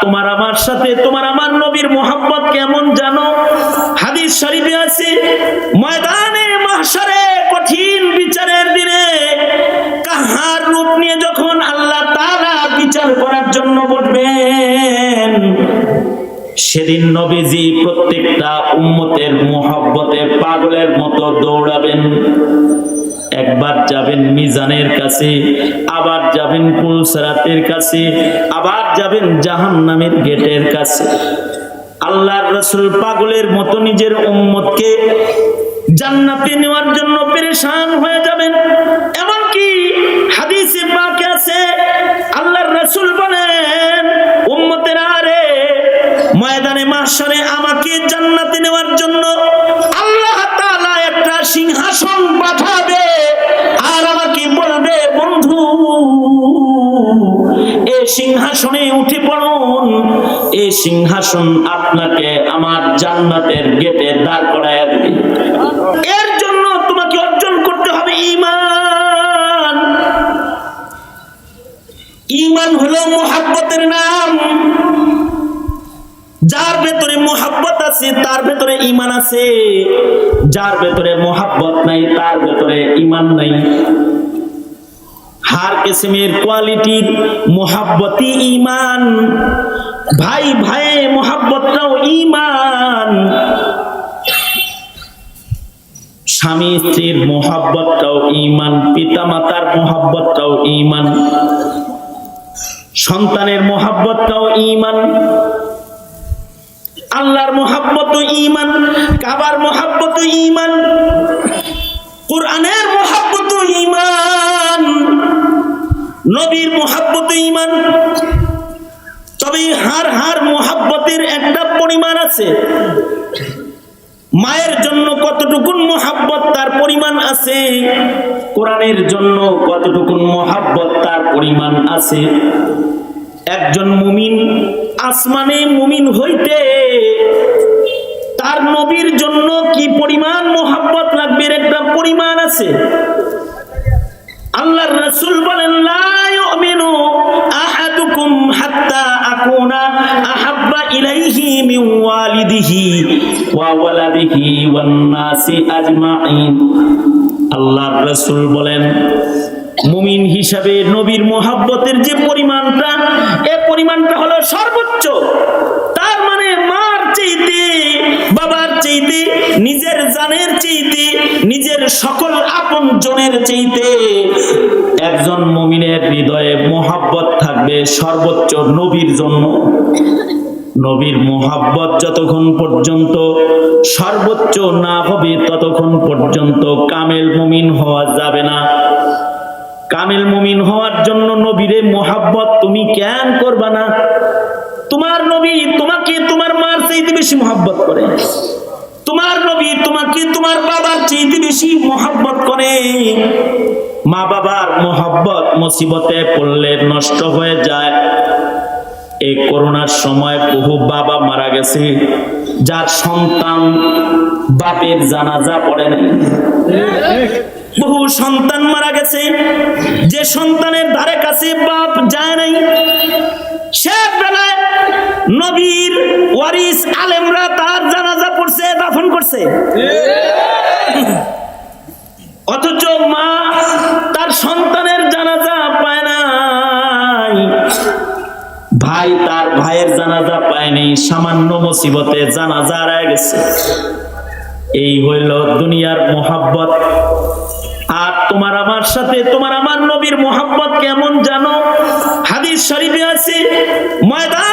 তোমার আমার সাথে, তোমার আমার নবীর মোহাম্মত কেমন জানো? হাদিস শরীফে আছে, ময়দানে, মাহশারে কঠিন বিচারের দিনে কাহার রূপ নিয়ে যখন আল্লাহ তাআলা বিচার করার জন্য বসবেন সেদিন নবীজি প্রত্যেকটা উম্মতের মোহাব্বতে পাগলের মতো দৌড়াবেন। একবার যাবেন মিজানের কাছে, আবার যাবেন পুলসরাতের কাছে, আবার যাবেন জাহান্নামের গেটের কাছে। আল্লাহর রসুল পাগলের মতো নিজের উম্মতকে জান্নাতে নেওয়ার জন্য পেরেশান হয়ে যাবেন। এমনকি হাদিসে পাকে আছে, আল্লাহর রসুল বলেন, উম্মতের আরে, ময়দানে মাসরে আমাকে জান্নাতে সিংহাসনে উঠে পড়ুন। এই সিংহাসন আপনাকে আমার জান্নাতের গেটে দাঁড় করায় এর জন্য তোমাকে অর্জন করতে হবে ঈমান। ঈমান হলো মোহাব্বতের নাম। যার ভেতরে মোহাব্বত আছে, তার ভেতরে ইমান আছে। যার ভেতরে মোহাব্বত নাই, তার ভেতরে ইমান নাই। হার কিসমের কোয়ালিটির মোহাব্বতি ইমান ভাই ভাই, মোহাব্বতটাও ইমান স্বামী স্ত্রীর মোহাব্বতটাও ইমান পিতা মাতার মোহাব্বতটাও ইমান সন্তানের মোহাব্বতটাও ইমান আল্লাহর মোহাব্বত ইমান কাবার মোহাব্বত ইমান কোরআনের নবীর মোহাব্বত ইমান তবে হার হার মোহাব্বতের একটা পরিমাণ আছে। মায়ের জন্য কতটুকুন মোহাব্বত, তার পরিমাণ আছে। কোরআনের জন্য কতটুকুন মোহাব্বত, তার পরিমাণ আছে। একজন মুমিন আসমানে মুমিন হইতে তার নবীর জন্য কি পরিমাণ মোহাব্বত লাগবে একটা পরিমাণ আছে। আল্লাহর রাসূল বলেন, মুমিন হিসাবে নবীর যে পরিমাণটা, এ পরিমাণটা হলো সর্বোচ্চ। তার মানে মার চাইতে, বাবার চাইতে, নিজের জানের চাইতে, নিজের সকল আপন জনের চাইতে একজন মুমিনের হৃদয়ে মোহাব্বত থাকবে সর্বোচ্চ নবীর জন্য। নবীর মোহাব্বত যতক্ষণ পর্যন্ত, সর্বোচ্চ না হবে ততক্ষণ পর্যন্ত কামেল মুমিন হওয়া যাবে না। কামেল মুমিন হওয়ার জন্য নবীরে মোহাব্বত তুমি কেন করবা না? তোমার নবী তোমাকে তোমার মার চাইতে বেশি মোহাব্বত করে। তোমার নবী তোমাকে তোমার বাবার চাইতে বেশি মোহাব্বত করে। মা বাবার মোহাব্বত মুসিবতে পড়লে নষ্ট হয়ে যায়। এই করোনার সময় বহু বাবা মারা গেছে, যার সন্তান বাপের জানাজা পড়ে নাই। বহু সন্তান মারা গেছে, যে সন্তানের ধারে কাছে বাপ যায় নাই। সে বেলায় নবীর ওয়ারিস আলেমরা তার জানাজা পড়ছে, দাফন করছে। অথচ মা তার সন্তানের জানাজা পায় নাই। ভাই তার ভাইয়ের জানাজা পায়নি, সামান্য মুসিবতে জানাজা হারায় গেছে। এই হইল দুনিয়ার মোহাব্বত। আর তোমার আমার সাথে, তোমার আমার নবীর মোহাম্মত কেমন জানো? হাদিস শরীফে আছে, ময়দানে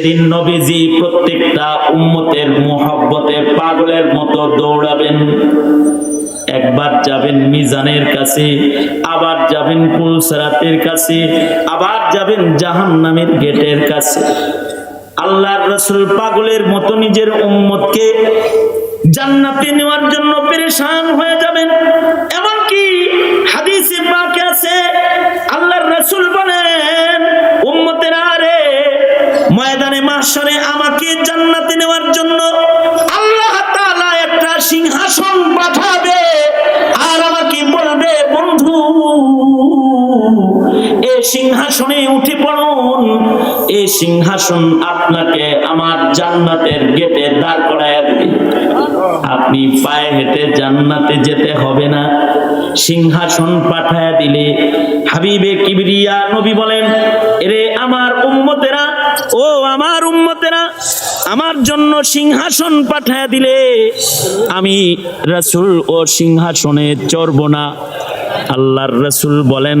সেদিন নবীজি প্রত্যেকটা উম্মতের মোহাব্বতে পাগলের মতো দৌড়াবেন, একবার যাবেন মিজানের কাছে, আবার যাবেন পুলসরাতের কাছে, আবার যাবেন জাহান্নামের গেটের কাছে। আল্লাহর রসুল পাগলের মতো নিজের উম্মতকে জান্নাতে নেওয়ার জন্য পেরেশান হয়ে যাবেন। এমনকি হাদিসে পাকে আছে, আল্লাহর রসুল বলেন মাসরে আমাকে জান্নাতে নেওয়ার জন্য আল্লাহ তাআলা একটা সিংহাসন পাঠাবে আর আমাকে বলবে, বন্ধু, এ সিংহাসনে উঠে পড়ুন। এই সিংহাসন আপনাকে আমার জান্নাতের গেটে দাঁড় করায় আপনি পায়ে হেঁটে জান্নাতে যেতে হবে না। সিংহাসন পাঠায় দিলে হাবিবে কিবরিয়া নবী বলেন, এরে আমার উম্মতেরা আমার জন্য সিংহাসন পাঠায় দিলে, আমি রাসূল ও সিংহাসনে চড়ব না। আল্লাহর রসুল বলেন,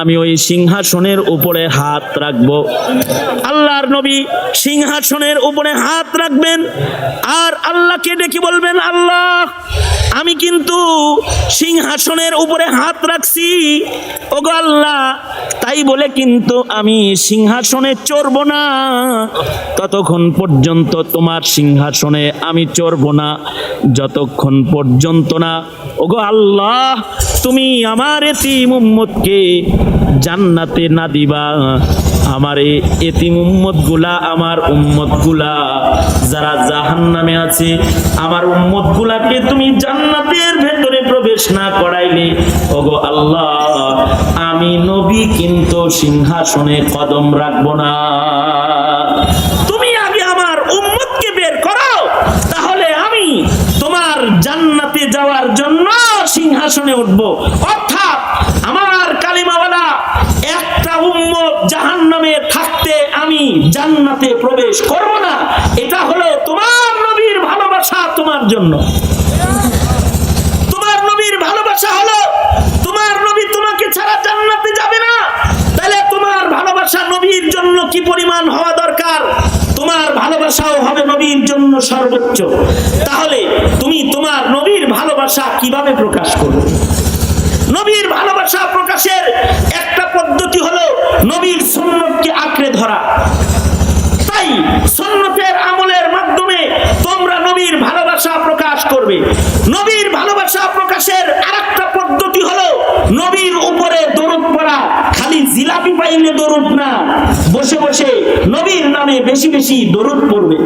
আমি ওই সিংহাসনের উপরে হাত রাখব। আল্লাহর নবী সিংহাসনের উপরে হাত রাখবেন, আর আল্লাহকে ডেকে বলবেন, আল্লাহ আমি কিন্তু সিংহাসনের উপরে হাত রাখছি। ওগো আল্লাহ, তাই বলে কিন্তু আমি সিংহাসনে চড়ব না। ততক্ষণ পর্যন্ত তোমার সিংহাসনে আমি চড়ব না, যতক্ষণ পর্যন্ত না। ওগো আল্লাহ, তুমি আমার এতিম উম্মতকে জান্নাতে না দিবা। আমার এই এতিম উম্মতগুলা আমার উম্মতগুলা যারা জাহান নামে আছে, আমার উম্মত গুলাকে তুমি জান্নাতের ভেতরে প্রবেশ না করাইলে, ওগো আল্লাহ, আমি নবী কিন্তু সিংহাসনে কদম রাখব না। তুমি আগে আমার উম্মতকে বের করো, তাহলে আমি তোমার জান্নাতে যাওয়ার জন্য সিংহাসনে উঠবো। অর্থাৎ জান্নাতে প্রবেশ করব না, এটা হলো তোমার নবীর ভালোবাসা তোমার জন্য। তোমার নবীর ভালোবাসা হলো, তোমার নবী তোমাকে ছাড়া জান্নাতে যাবে না। তাহলে তোমার ভালোবাসা নবীর জন্য কি পরিমাণ হওয়া দরকার? তোমার ভালোবাসাও হবে নবীর জন্য সর্বোচ্চ। তাহলে তুমি তোমার নবীর ভালোবাসা কীভাবে প্রকাশ করবে? নবীর ভালোবাসা প্রকাশের তাই আমলের মাধ্যমে তোমরা নবীর ভালোবাসা প্রকাশ করবে। নবীর ভালোবাসা প্রকাশের আরেকটা পদ্ধতি হলো নবীর উপরে দরুদ পড়া। খালি জিলাপি পাইলে দরুদ না, বসে বসে নবীর নামে বেশি বেশি দরুদ পড়বে।